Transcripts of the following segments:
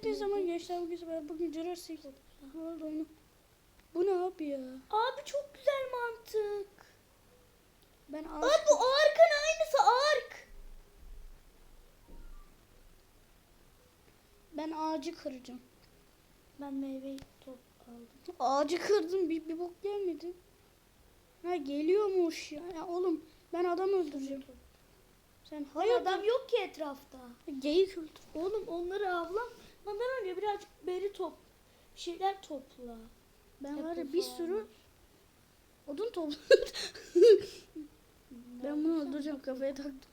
Hepinize zaman gençler bugün ben bugün Jurassic World oyunu. Bu ne abi ya? Abi çok güzel mantık. Ben Abi bu Ark'ın aynısı Ark. ben ağacı kıracağım. Ben meyve top aldım. Ağacı kırdım bir, bir bok gelmedi. Ha geliyormuş ya. ya. Oğlum ben adam öldüreceğim. Sen Hayır adam yok ki etrafta. geyik öldür. Oğlum onları avlamadan önce birazcık beri top bir şeyler topla. Ben var ya bir sürü odun topladım. ben bunu öldüreceğim kafaya taktım.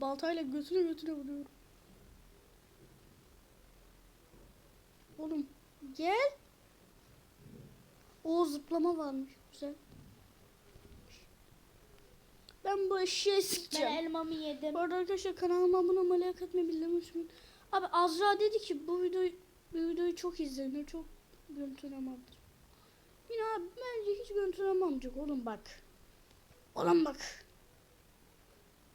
Baltayla götüne götüne vuruyorum. Oğlum gel. O zıplama varmış. Güzel. Ben bu eşeğe Ben sikeceğim. elmamı yedim. Bu arada arkadaşlar kanalıma abone olmayı, like atmayı, bildirim. Abi Azra dedi ki bu videoyu bu videoyu çok izlenir, çok görüntülememdir. Yine abi bence hiç görüntülememeyecek oğlum bak. Oğlum bak.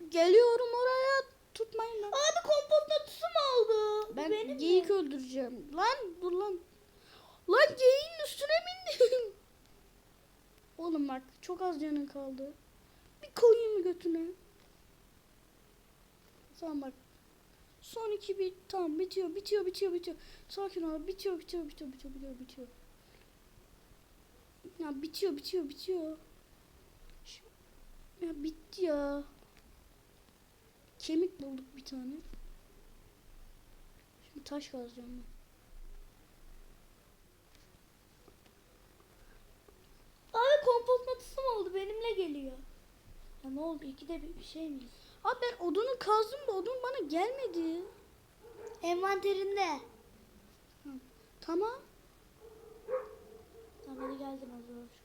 Geliyorum oraya tutmayın lan. Abi kompost notusu mu oldu? Ben benim geyik mi? öldüreceğim. Lan dur lan. Lan geyiğin üstüne bindim. Oğlum bak çok az canın kaldı. Bir koyayım götüne. Tamam bak. Son iki bir tamam bitiyor bitiyor bitiyor bitiyor. Sakin ol bitiyor bitiyor bitiyor bitiyor bitiyor bitiyor. Ya bitiyor bitiyor bitiyor. Ya bitti ya. Kemik bulduk bir tane. Şimdi taş kazacağım ben. Abi kompost notusu mu oldu? Benimle geliyor. Ya ne oldu? İkide bir, bir şey mi? Abi ben odunu kazdım da odun bana gelmedi. Envanterinde. Tamam. Tamam hadi geldin az önce.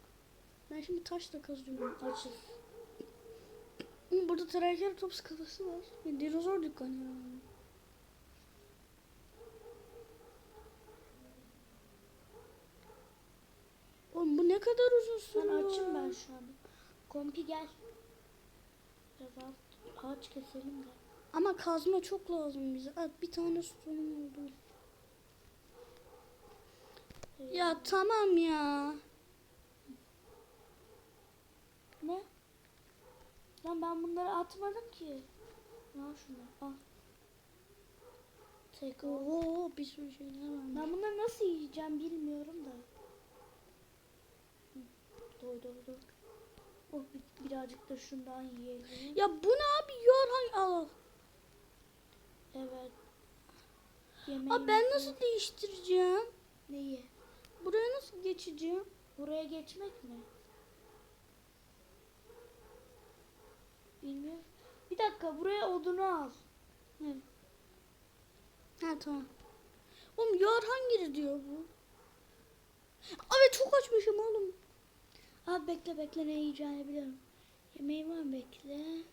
Ben şimdi taşla kazıyorum. Ama burada Triceratops kafası var. Bir dinozor dükkanı yani. Oğlum bu ne kadar uzun sürüyor. açım ben şu an. Kompi gel. Biraz ağaç, keselim de. Ama kazma çok lazım bize. Aa, bir tane sorun oldu. Ya tamam ya. Ne? Lan ben bunları atmadım ki. Al şunu al. Tek o. Oo bir sürü şeyler var. Ben bunları nasıl yiyeceğim bilmiyorum da. Doy doy doy. Oh bir- birazcık da şundan yiyelim. Ya bu ne abi? Yorhan al. al. Evet. Abi Yemeğimizi- ben nasıl değiştireceğim? Neyi? Buraya nasıl geçeceğim? Buraya geçmek mi? Bilmiyorum. Bir dakika buraya odunu al. Ha tamam. Oğlum yar hangi diyor bu? Abi çok açmışım oğlum. Abi bekle bekle ne yiyeceğini biliyorum. Yemeğim var mı? bekle.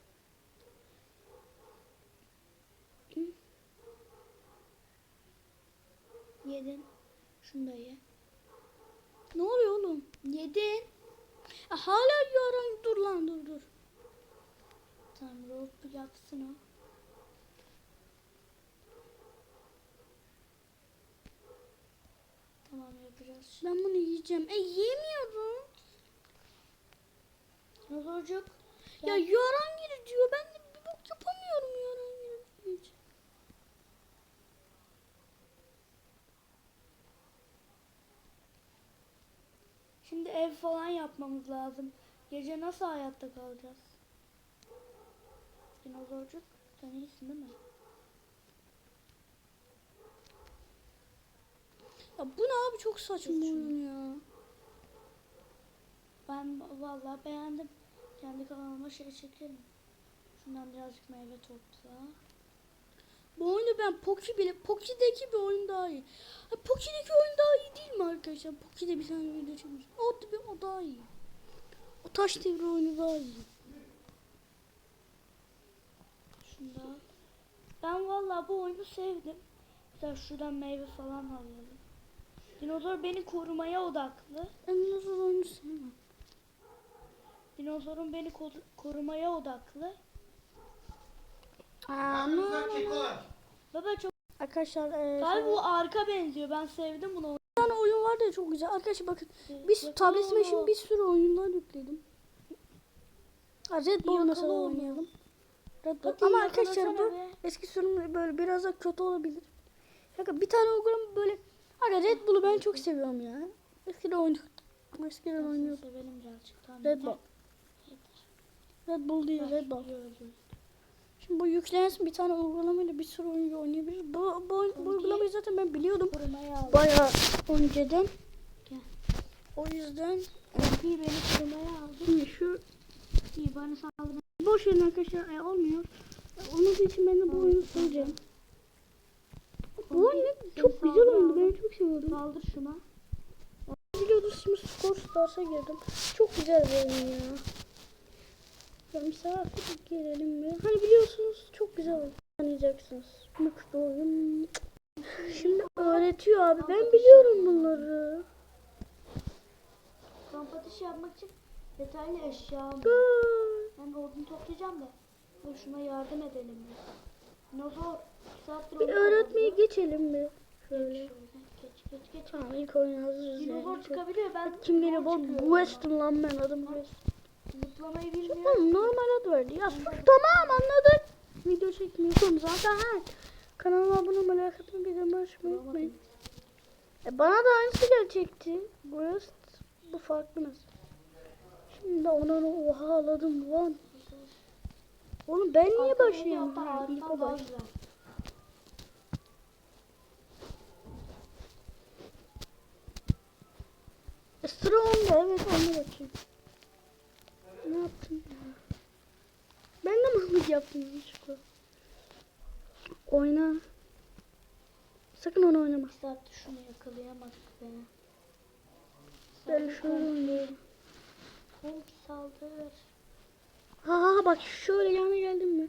Yedin. Şunu da ye. Ne oluyor oğlum? Yedin. Ya hala hangi dur lan dur dur. Tamam rope yapsın o. Tamam yapacağız. Ben bunu yiyeceğim. E yemiyorum. Nazorcuk. Ya yar hangi diyor. Ben de bir bok yapamıyorum yar hangi hiç. Şimdi ev falan yapmamız lazım. Gece nasıl hayatta kalacağız? Dinozorcuk sen iyisin değil mi? Ya bu ne abi çok saçma ya. Ben vallahi beğendim. Kendi kanalıma şey çekerim. Şundan birazcık meyve topla. Bu oyunu ben Poki bile Poki'deki bir oyun daha iyi. Ha, Poki'deki oyun daha iyi değil mi arkadaşlar? Poki'de bir tane video çekmiş. O, tabii o daha iyi. O taş devri oyunu daha iyi. Şunda. Ben vallahi bu oyunu sevdim. Güzel şuradan meyve falan alalım. Dinozor beni korumaya odaklı. Ben dinozor oyunu sevmem. Dinozorun beni ko- korumaya odaklı. Aa. Baba çok Arkadaşlar e, Abi bu arka benziyor. Ben sevdim bunu. bir tane oyun vardı ya çok güzel. Arkadaşlar bakın biz Yakala tabletime şimdi bir sürü oyunlar yükledim. Ha, Red Bull mesela oynayalım. Red Bull. Ama arkadaşlar bu eski sürüm böyle biraz da kötü olabilir. Bakın bir tane uygulama böyle. Aga Red Bull'u ben çok seviyorum ya. Eskiden oynuyordum. Eskiden oynuyordum. Red. Bull. Red Bull değil Red Bull. Şimdi bu yüklensin bir tane uygulamayla bir sürü oyun oynayabilir. Bu, bu, oyun- bu uygulamayı zaten ben biliyordum. Bayağı önceden. O yüzden Bir beni korumaya aldı. şimdi şu İyi bana saldırın. boş verin arkadaşlar e, olmuyor. E, Olmadığı için ben de bu oyunu söyleyeceğim. Bu oyun ne- çok güzel oyundu. Ben çok seviyordum. Saldır şuna. Biliyordum şimdi Skor Stars'a girdim. Çok güzel bir oyun ya. Ya misafir gelelim mi? Hani biliyorsunuz çok güzel oyun. Anlayacaksınız. Mutlu oyun. Şimdi öğretiyor abi. Ben biliyorum bunları. Kamp ateşi yapmak için yeterli eşya. Ben odun toplayacağım da. Dur şuna yardım edelim biz. Dinozor. iki saattir Bir öğretmeye geçelim mi? Geç Şöyle. şöyle. Geç geç geç. Tamam ilk oyun hazırız Dinozor yani. çıkabiliyor. Ben Kim geliyor zor. Bu Weston lan ben adım Weston. Zıplamayı bilmiyorum. Tamam normal ad verdi. Ya sus tamam anladık. Video çekmiyorum zaten ha. Kanalıma abone olmayı, like atmayı, videomu açmayı unutmayın. E bana da aynısı gelecekti. Bu West, bu farklı mesela. Şimdi ona oha ağladım lan. Oğlum ben niye başlayayım? Ha, ilk o daha baş. güzel. E, sıra onda evet ona bakayım. Ne yaptım ya? Ben de mahmut yaptım yanlışlıkla. Oyna. Sakın onu oynama. Bir saattir şunu yakalayamadık be. Ben şöyle oynuyorum. Komp saldır. Ha ha bak şöyle yana geldim mi?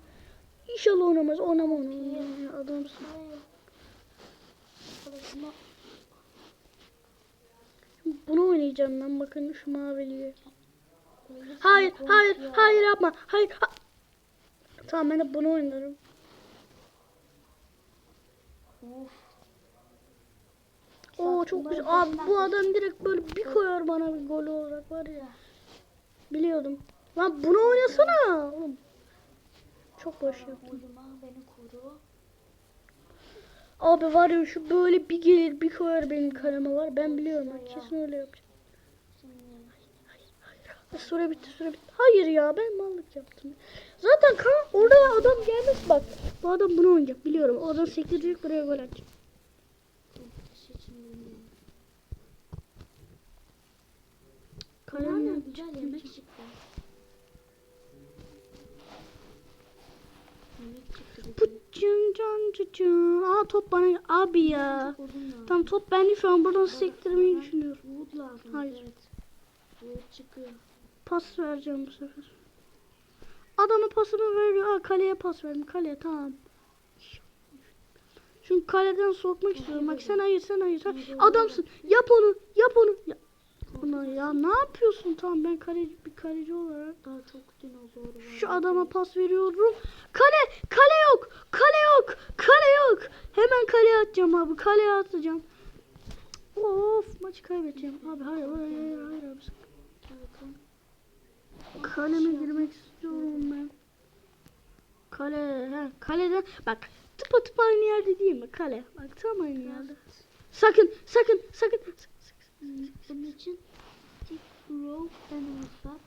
İnşallah oynamaz. Oynama onu. ya, Adamsın. Bunu oynayacağım ben. Bakın şu maviliği. Hayır, hayır, hayır yapma. Hayır. ha- Tamam ben de bunu oynarım. Of. Oo çok güzel. Abi bu adam direkt böyle bir koyar bana bir gol olarak var ya. Biliyordum. Lan bunu oynasana. Oğlum. Çok boş yaptım. Abi var ya şu böyle bir gelir bir koyar benim kaleme var. Ben biliyorum. Kesin öyle yapacağım. Süre bitti süre bitti. Hayır ya ben mallık yaptım. Zaten kan oraya adam gelmiş bak. Bu adam bunu oynayacak biliyorum. O adam sektirecek buraya gol atacak. Aynen, nerede güzel yemek çıktı. Pıçın can cıcın. Aa top bana abi ya. Tam top bende şu an buradan sektirmeyi düşünüyorum. Hayır. Evet. Çıkıyor. Pas vereceğim bu sefer. Adama pasını veriyor. Aa kaleye pas verdim. Kaleye tamam. Çünkü kaleden sokmak istiyorum. Bak sen hayır sen hayır. Sen adamsın. Yap onu. Yap onu. Ya, Ulan ya ne yapıyorsun? Tamam ben kaleci bir kaleci olarak Daha çok dinozor var. şu adama pas veriyorum. Kale, kale yok. Kale yok. Kale yok. Hemen kaleye atacağım abi. Kaleye atacağım. Of maçı kaybedeceğim. Abi hayır hayır hayır hayır abi. Kaleme girmek istiyorum ben. Kale, he, kaleden bak tıpa tıpa aynı yerde değil mi kale? Bak tam aynı yerde. Sakın, sakın, sakın. Bunun için tik rope and uzat.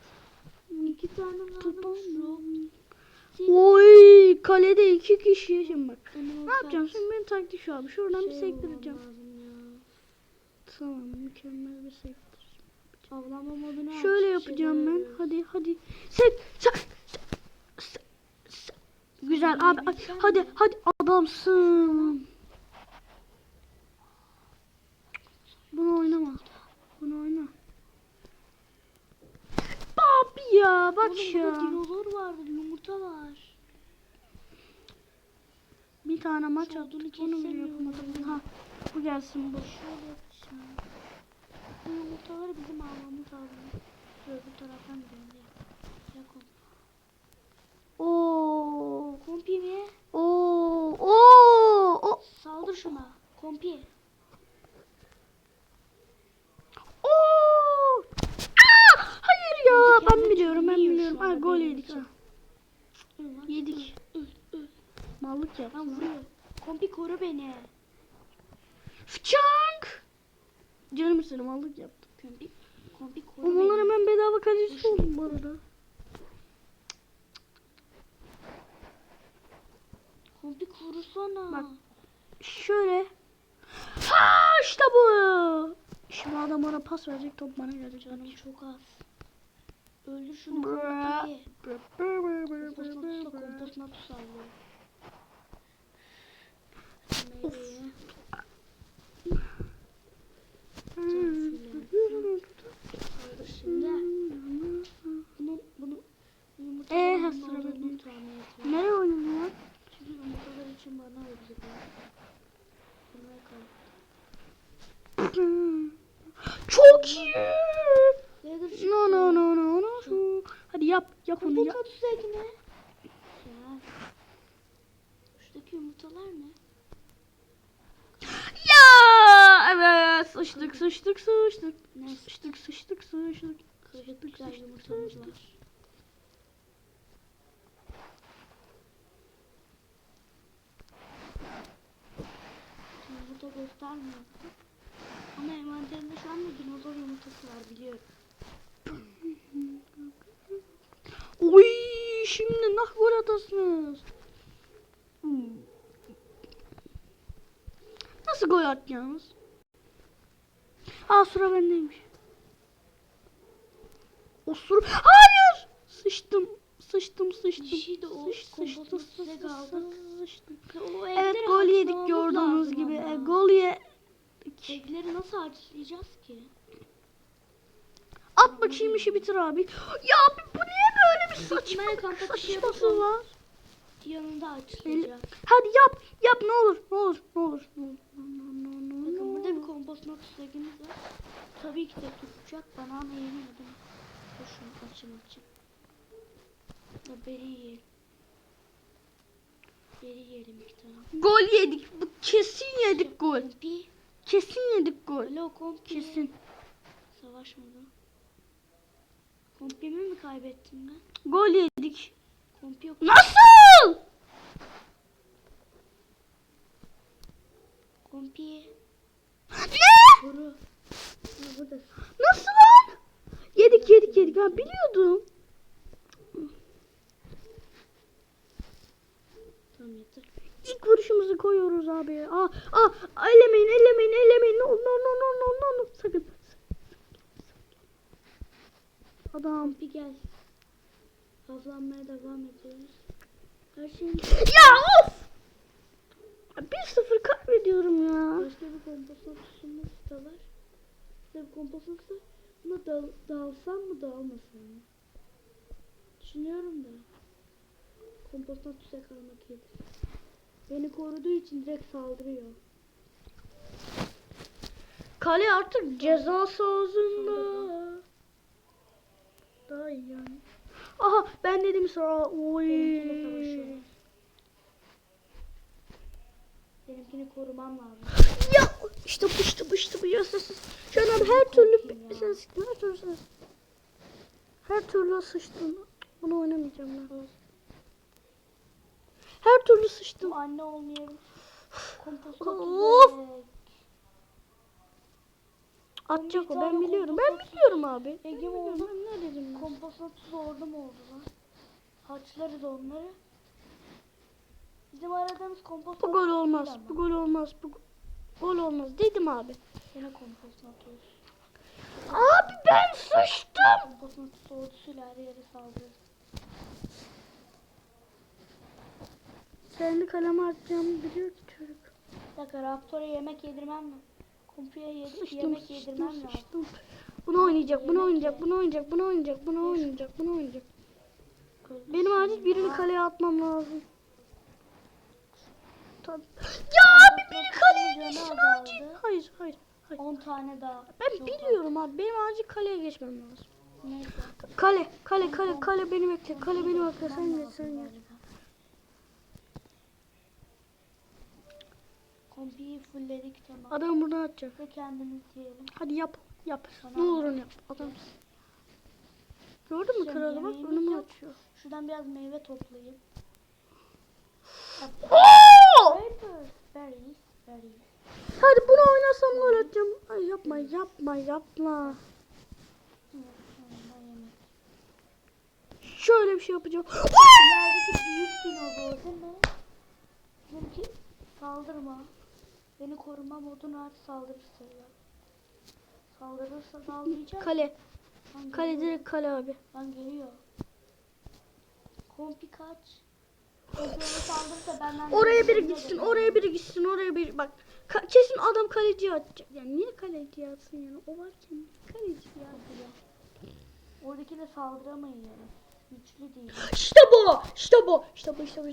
İki tane Rope. Oy, kalede iki kişi şimdi bak. Ne yapacağım şimdi benim taktik şu abi. Şuradan bir Şey sektireceğim. Tamam, mükemmel bir sektir. Avlanma modunu aç, Şöyle yapacağım ben. Hadi, hadi. Sek, sek. Güzel abi. Hadi, hadi, adamsın. Bunu oynama. Bunu oyna. Abi ya bak Oğlum ya. dinozor vardı. Yumurta var. Bir tane maç odunu Onu yapamadım. ya. Ha, bu gelsin bu. Şöyle. Bu yumurtaları bizim almamız lazım. Öbür taraftan gidelim. Ya komp. Oo. Kompi mi? Oo. Oo. vur şuna. Kompi. Oo! Aa! Hayır ya Kendi ben biliyorum ben biliyorum. Anda, gol yedik ha. Yedik. Mallık vuruyor. Kompi koru beni. Fçank. Canım istedim mallık yaptım. Kompi, kompi koru Oğlum onlar hemen bedava kalecisi oldum bu arada. Kompi korusana. Bak. Şöyle. Ha işte bu. Şimdi adam bana pas verecek top bana gelecek. Canım çok az. Öldür şunu Bra. kompi. Komposuna tut da komposuna tut sallıyor. Meyveyi. Hmm. Var. Şimdi burada göstermiyor. Ama envanterimde şu anda dinozor yumurtası var biliyorum. Oy şimdi nah gol atasınız. Hmm. Nasıl gol atacaksınız? Aa sıra bendeymiş. O sıra... Hayır! Sıçtım. Sıçtım sıçtım. Dişi de o Sıç- sıçtım, size sıçtım, kaldı. sıçtım. O Evet gol yedik gördüğünüz lazım gibi. ama. E, gol ye. Ekleri nasıl haşlayacağız ki? At bakayım işi bitir abi. Ya abi bu niye böyle bir saçma Bitmeye kampa bir şey saçması yapalım. var? Yanında haşlayacağız. Hadi yap yap ne olur ne olur ne olur. Ne olur. Bakın burada bir kompost noktasagimiz var. Tabii ki de tutacak. Banana yemedim. Dur şunu açayım açayım. Da beri yiyelim. Beri yiyelim iki tane. Gol yedik. Bu kesin yedik gol. Kompi. Kesin yedik gol. Alo kompi. Kesin. Savaşmadı. Kompimi mi kaybettim ben? Gol yedik. Kompi yok. Nasıl? Kompi. Ne? Buradasın. Nasıl lan? Yedik yedik yedik. Ben biliyordum. Tamam yeter. İlk vuruşumuzu koyuyoruz abi. Aa, aa, ellemeyin, ellemeyin, ellemeyin. No, no, no, no, no, no, no. Sakın. Adam. Kompi gel. Avlanmaya devam ediyoruz. Her şeyin Ya of! 1-0 kaybediyorum ya. Başka bir kompozisyon var. İşte bir kompozisyon site. Buna dal, dalsam mı dalmasam mı? Düşünüyorum da. Kompozisyon tüse kalmak iyidir. Beni koruduğu için direkt saldırıyor. Kale artık ceza sahasında. Daha iyi yani. Aha ben dedim sonra. Oy. Benimkini korumam lazım. Ya işte bu işte bu işte bu yasasız. Şu an her türlü ya. sen sıktın her türlü sen. Her türlü sıçtın. Bunu oynamayacağım ben. Her türlü sıçtım. Anne olmayabilir. Kompozisyon Of! Atacak o ben biliyorum. Ben biliyorum abi. Ege oldu. Ne dedim ben? Kompozisyon tuzu orada mı oldu lan? Haçlarız onları. Bizim aradığımız kompozisyon Bu gol olmaz. ama. Bu gol olmaz. Bu go- gol olmaz dedim abi. Yine kompozisyon tuzu. Abi ben sıçtım. Kompozisyon tuzu ordusuyla her yere saldırır. Kendi kaleme atacağımı biliyor ki çocuk. Bir dakika Raptor'a yemek yedirmem mi? Kompiye yedi, Sıçtım, yemek sıçtım, yedirmem lazım. sıçtım. Bunu oynayacak, bunu oynayacak, bunu oynayacak, bunu oynayacak, bunu oynayacak, bunu oynayacak. Benim acil birini ya. kaleye atmam lazım. Ya abi biri kaleye geçsin acil. Hayır, hayır, hayır. 10 tane daha. Ben Çok biliyorum abi. Benim acil kaleye geçmem lazım. az. Neyse. Kale, kale, kale, kale beni bekle. Kale beni bekle. Sen geç, sen geç. Kompiyi fullledik tamam. Adam bunu atacak. Ve kendimiz yiyelim. Hadi yap. Yap. Tamam. Ne olur onu yap. Adam. Gördün mü Şimdi kralı bak önümü açıyor. Şuradan biraz meyve toplayayım. Hadi bunu oynasam gol atacağım. Ay yapma yapma yapma. Şöyle bir şey yapacağım. Büyük? Benimki saldırma. Beni koruma modun var saldırırsa ya. Saldırırsa saldıracak. Kale. Lan Kale direkt kale abi. Lan geliyor. Kompi kaç. Oraya biri gitsin, oraya biri gitsin, oraya biri bak. ka- kesin adam kaleciye atacak. Yani niye kaleciye atsın yani? O varken kaleci ya. Oradaki de saldıramayın yani. Güçlü değil. İşte bu, işte bu, işte bu, işte bu.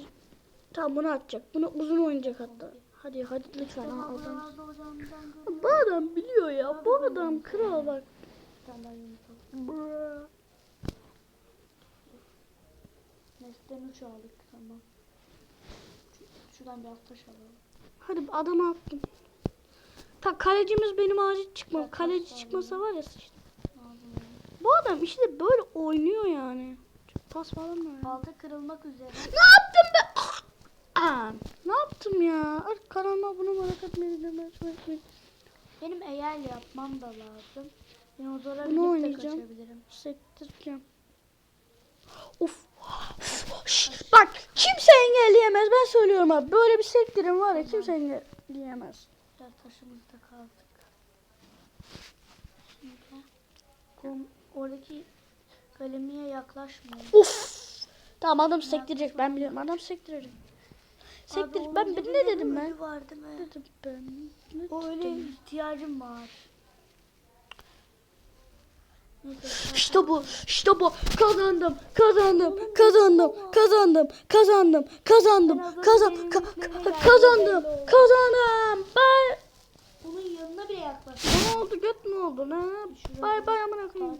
Tamam bunu atacak. Bunu uzun oynayacak hatta. Hadi hadi lütfen ha adam. Bu adam biliyor ya. Bu adam kral bak. Nesden 3 aldık tamam. Şu- Şuradan biraz taş alalım. Hadi adamı attım. Ta kalecimiz benim acil çıkma. Bak, Kaleci çıkmasa var ya. Ağzım Bu adam işte böyle oynuyor yani. Pas falan var. Balta kırılmak üzere. Ne yaptım be? Aa, ne yaptım ya? Kanalıma atmayı, demeyi unutmayın. Benim eğer yapmam da lazım. Bunu binip de oynayacağım. kaçabilirim. Sektireceğim. Of. Şş, Bak kimse engelleyemez. Ben söylüyorum abi. Böyle bir sektirim var ya kimse engelleyemez. Biraz taşımızı da kazdık. Şimdi kom- oradaki kalemiye yaklaşmayın. Of. Tamam adam sektirecek. Ben biliyorum. Adam sektirecek. Sektir. Abi, Ben onun ne dedim ben? ölü Var değil mi? Dedim ben. Ne O öyle ihtiyacım var. İşte bu, işte bu. Kazandım, kazandım, kazandım, kazandım, kazandım, kazandım, kazan, ka- ka- kazandım, kazandım. Bay, Bunun yanına bile yaklaş. ne oldu? Göt mü oldu? Ne? Bay bay amına koyayım.